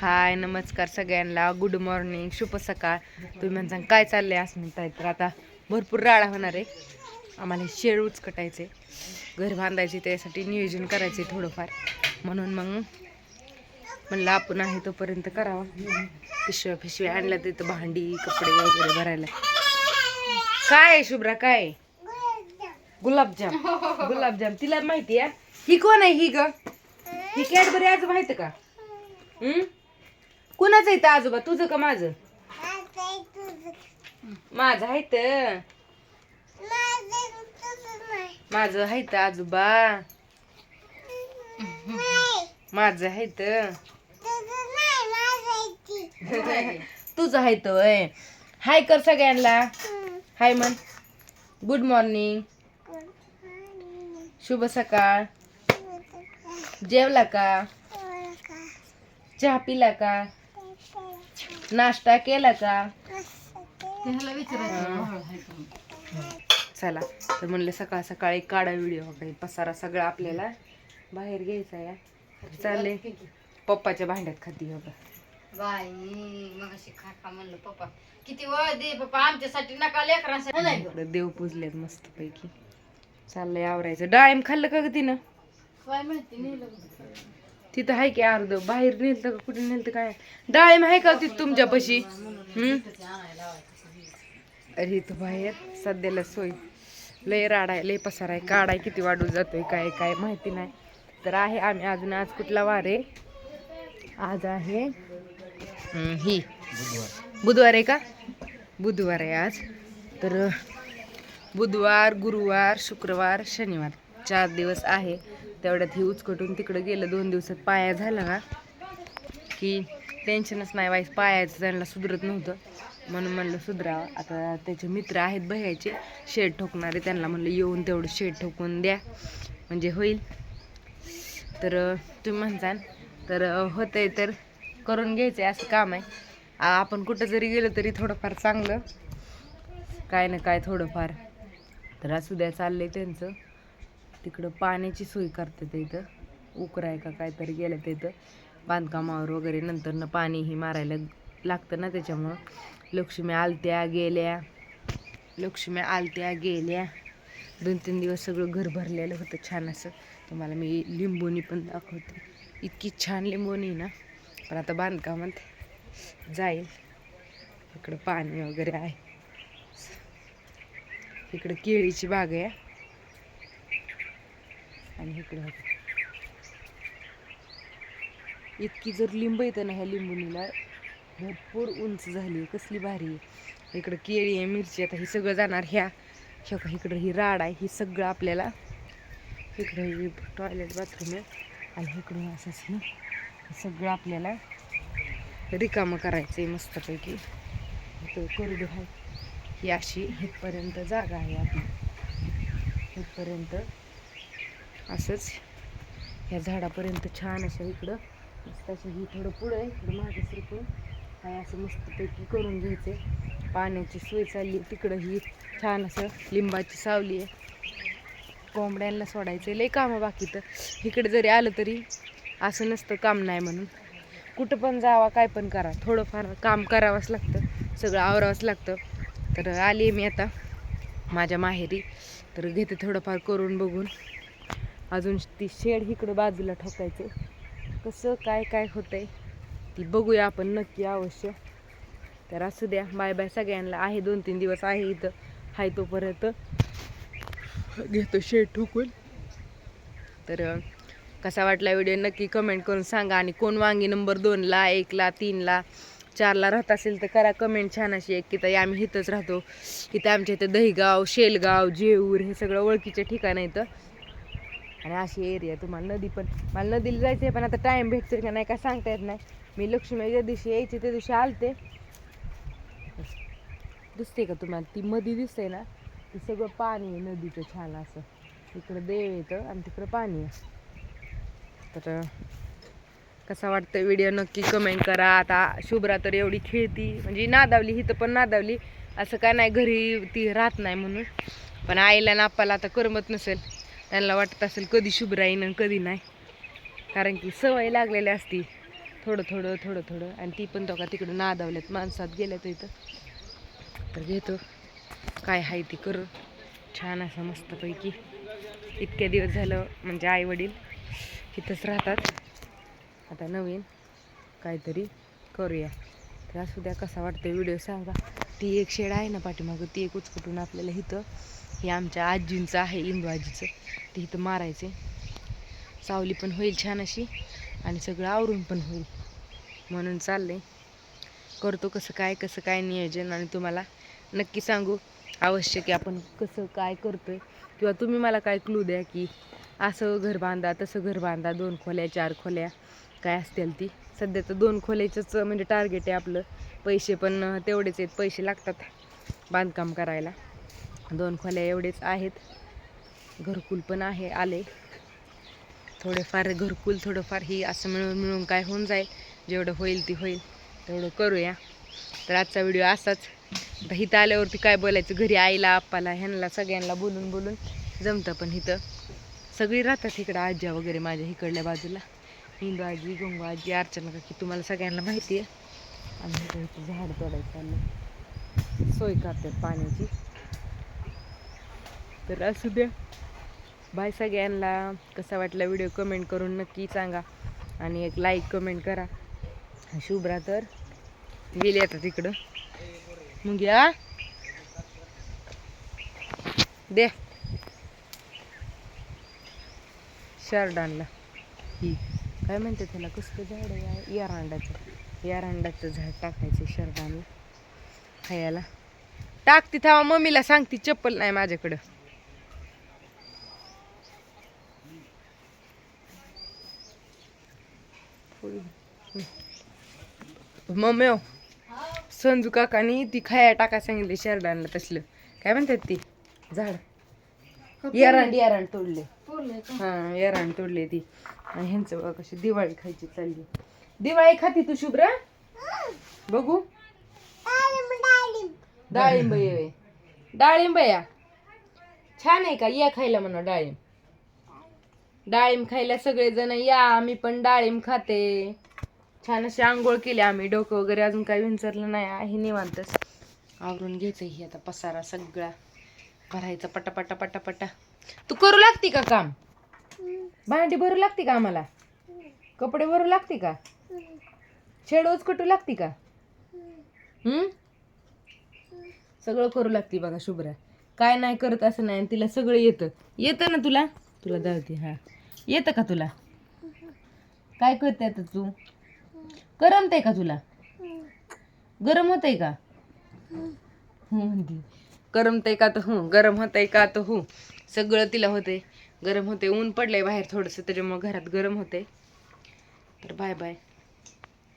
हाय नमस्कार सगळ्यांना. Good morning शुभ सकाळ. तुम्ही म्हणता काय चाललंय? असं म्हणताय. तर आता भरपूर राडा होणार आहे. आम्हाला शेळ उचकटायचे घर बांधायचे त्यासाठी नियोजन करायचे थोडंफार. म्हणून मग म्हणलं आपण आहे तोपर्यंत करावा. पिशव्या पिशव्या आणल्या तिथं भांडी कपडे वगैरे भरायला. काय आहे शुभ्रा काय आहे? गुलाबजाम. गुलाबजाम. तिला माहिती आहे. ही कोण आहे ही ग? ही कॅडबरी आज माहिती का? हम्म कुणाचं आहे आजोबा? तुझं का माझं? माझं आहे तर माझं आहे तर आजोबा. माझं आहे तर तुझं आहे तर हाय. कर सगळ्यांना. हाय मन गुड मॉर्निंग शुभ सकाळ. जेवला का? चहा पिला का? नाश्ता केला का? चला तर म्हणलं सकाळ सकाळी काढा व्हिडिओ वगैरे पसारा सगळा आपल्याला. बाहेर घ्यायचा या चालले. पप्पाच्या भांड्यात खाती बघा. बाई मग अशी खा खा म्हणलं पप्पा. किती वळ दे पप्पा आमच्यासाठी नका लेकरांसाठी. नाही गं. इकडं देव पुजलेत मस्त पैकी चाललंय आवरायचं. डाळिंब खाल्लं का ग तिनं? काय माहिती नेलं तिथं आहे की अर्ध. बाहेर नेलतं का कुठे नेलतं काय? डाळिंब आहे का तिथं तुमच्यापाशी? हम्म? अरे इथं बाहेर सध्याला सोय. लय राडाय लय पसार आहे. काढाय किती वाढू जातोय काय काय माहिती नाही. तर आहे आम्ही अजून आज कुठला वार आहे? आज आहे ही. बुधवार आहे का? बुधवार आहे आज. तर बुधवार गुरुवार शुक्रवार शनिवार. चार दिवस आहे. तेवढ्यात ही उचकटून तिकडं गेलं. दोन दिवसात पाया झाला का की टेन्शनच नाही वाईस पायाचं त्यांना सुधरत नव्हतं. म्हणून म्हणलं सुधरावं आता त्याचे मित्र आहेत बघायचे शेड ठोकणारे. त्यांना म्हणलं येऊन तेवढं शेड ठोकून द्या. म्हणजे होईल. तर तुम्ही म्हणताल तर होतंय तर करून घ्यायचं आहे असं काम आहे. आपण कुठं जरी गेलो तरी थोडंफार चांगलं. काय ना काय थोडंफार. तर असू द्या आहे त्यांचं. तिकडं पाण्याची सोय करतात इथं. उकराय का काहीतरी गेलं तर इथं. बांधकामावर वगैरे नंतरनं पाणीही मारायला लागतं ना त्याच्यामुळं. लक्ष्मी आलत्या गेल्या. लक्ष्मी आलत्या गेल्या. दोन तीन दिवस सगळं घर भरलेलं होतं छान असं. तुम्हाला मी लिंबोनी पण दाखवते. इतकी छान लिंबोनी ना. पण आता बांधकामात जाईल. इकडं पाणी वगैरे आहे. इकडं केळीची बाग आहे. आणि इकडे बघा. इतकी जर लिंब येतं ना ह्या लिंबुनीला भरपूर उंच झाली आहे कसली भारी आहे. इकडं केळी आहे मिरची आता हे सगळं जाणार ह्या. ह्या इकडं ही राड आहे हे सगळं आपल्याला इकडं ही टॉयलेट बाथरूम आहे. आणि इकडून असंच ना हे सगळं आपल्याला रिकामं करायचं आहे मस्तपैकी. इथं कोरडू आहे. ही अशी इथपर्यंत जागा आहे आपली. इथपर्यंत असंच ह्या झाडापर्यंत छान असं इकडं. मस्त असं ही थोडं पुढं आहे इकडं मागे सरकून. काय असं मस्तपैकी करून घ्यायचे पाण्याची सोय चालली आहे. तिकडं ही. छान असं लिंबाची सावली आहे. कोंबड्यांना सोडायचं लय कामं बाकी तर. इकडे जरी आलं तरी असं नसतं काम नाही म्हणून. कुठं पण जावा काय पण करा. थोडंफार काम करावंच लागतं. सगळं आवरावंच लागतं. तर आली आहे मी आता. माझ्या माहेरी. तर घेते थोडंफार करून बघून. अजून ती शेड इकडं बाजूला ठोकायचे. कसं काय काय होतंय ती बघूया आपण नक्की अवश्य. तर असू द्या बाय बाय सगळ्यांना. आहे दोन तीन दिवस आहे इथं. हाय तोपर्यंत घेतो शेड ठोकून. तर कसा वाटला व्हिडिओ नक्की कमेंट करून सांगा. आणि कोण वांगी नंबर दोनला एकला तीनला चारला राहत असेल तर करा कमेंट छान अशी एक. की ताई आम्ही इथंच राहतो. इथं आमच्या इथं दहीगाव शेलगाव जेऊर हे सगळं ओळखीचे ठिकाण इथं. आणि अशी एरिया तुम्हाला नदी पण मला नदीला जायचं आहे पण आता टाईम भेटतो का नाही काय सांगता येत नाही. मी लक्ष्मी ज्या दिवशी यायचे त्या दिवशी आलते. दिसते का तुम्हाला? ती मधी दिसते ना ती सगळं पाणी आहे नदीचं छान असं. इकडं देव येतं आणि तिकडं पाणी आहे. तर कसा वाटतं व्हिडिओ नक्की कमेंट करा. आता शुभ्रा तर एवढी खेळती. म्हणजे नादावली हिथं पण नादावली. असं काय नाही घरी ती राहत नाही म्हणून. पण आईला ना आता करमत नसेल. त्यांना वाटत असेल कधी शुभ येईन आणि कधी नाही. कारण की सवय लागलेली असती. थोडं थोडं थोडं थोडं. आणि ती पण दोघा का तिकडं नादावल्यात माणसात गेल्यात इथं. तर घेतो. काय आहे ती करू. छान असं मस्तपैकी. इतक्या दिवस झालं म्हणजे आई वडील इथंच राहतात. आता नवीन काहीतरी करूया. तर असू द्या कसा वाटतं व्हिडिओ सांगा. ती एक शेड आहे ना पाठीमागं ती एक उचकटून आपल्याला इथं हे आमच्या आजींचं आहे इंदू आजीचं ते इथं मारायचे. सावली पण होईल छान अशी आणि सगळं आवरून पण होईल. म्हणून चाललं आहे करतो कसं काय कसं काय नियोजन आणि तुम्हाला नक्की सांगू आवश्यक आहे आपण कसं काय करतो आहे किंवा तुम्ही मला काय क्लू द्या की असं घर बांधा तसं घर बांधा दोन खोल्या चार खोल्या काय असतील ती. सध्या तर दोन खोल्याचंच म्हणजे टार्गेट आहे आपलं. पैसे पण तेवढेच आहेत पैसे लागतात बांधकाम करायला. दोन खोल्या एवढेच आहेत. घरकुल पण आहे आले. थोडेफार घरकुल थोडंफार ही असं मिळून मिळून काय होऊन जाईल. जेवढं होईल ती होईल. तेवढं करूया. तर आजचा व्हिडिओ असाच. आता हिथं आल्यावरती काय बोलायचं? घरी आईला आप्पाला ह्यांना सगळ्यांना बोलून बोलून जमतं पण इथं. सगळी राहतात इकडं आज्या वगैरे माझ्या इकडल्या बाजूला. हिंदू आजी गंगू आजी अर्चना काकी तुम्हाला सगळ्यांना माहिती आहे. आम्ही इथं इथं झाड तोडायचं आणि सोय करतात पाण्याची. तर असू द्या. बाय सगळ्यांना. कसा वाटला व्हिडिओ कमेंट करून नक्की सांगा. आणि एक लाईक कमेंट करा. शुभ्रा तर गेली आता तिकडं. मग या दे. शर्ट आणला. ही. काय म्हणते त्याला? कसलं झाड या- यारांडाचं यारांडाचं झाड टाकायचं शर्ट आणलं खायला टाकती थांबा मम्मीला सांगती चप्पल नाही माझ्याकडं. मम्मी हो. संजू काकानी ती खाया टाका सांगितली आणलं तसलं. काय म्हणतात ती? झाड. यारांड यारांड तोडले? हा यारांड तोडले ती. आणि ह्यांचं बघा कशी दिवाळी खायची चालली. दिवाळी खाती तू शुभ्रा? बघू. डाळिंब ये. डाळिंब या. छान आहे का? या खायला म्हणा डाळिंब. डाळिंब खायला सगळेजण या आम्ही पण डाळिंब खाते. छान अशी आंघोळ केली आम्ही. डोकं वगैरे अजून काही विंचरलं नाही आहे निवांतच. आवरून घ्यायचं ही आता पसारा सगळा. भरायचा पटा पटा पटा पटा तू करू लागते का काम? भांडी भरू लागते का आम्हाला? कपडे भरू लागते का? शेडोच कटू लागते का? हम्म सगळं करू लागते बघा शुभ्रा. काय नाही करत असं नाही आणि तिला सगळं येतं. येतं ना तुला? तुला दळते हा. येतं का तुला? काय करते आता तू? करमतंय का तुला? गरम होतंय का? हो म्हणते. का तर हो? गरम होतंय का तर हो? सगळं तिला होते गरम होते ऊन पडलंय बाहेर थोडंसं त्याच्यामुळे घरात गरम होते तर बाय बाय.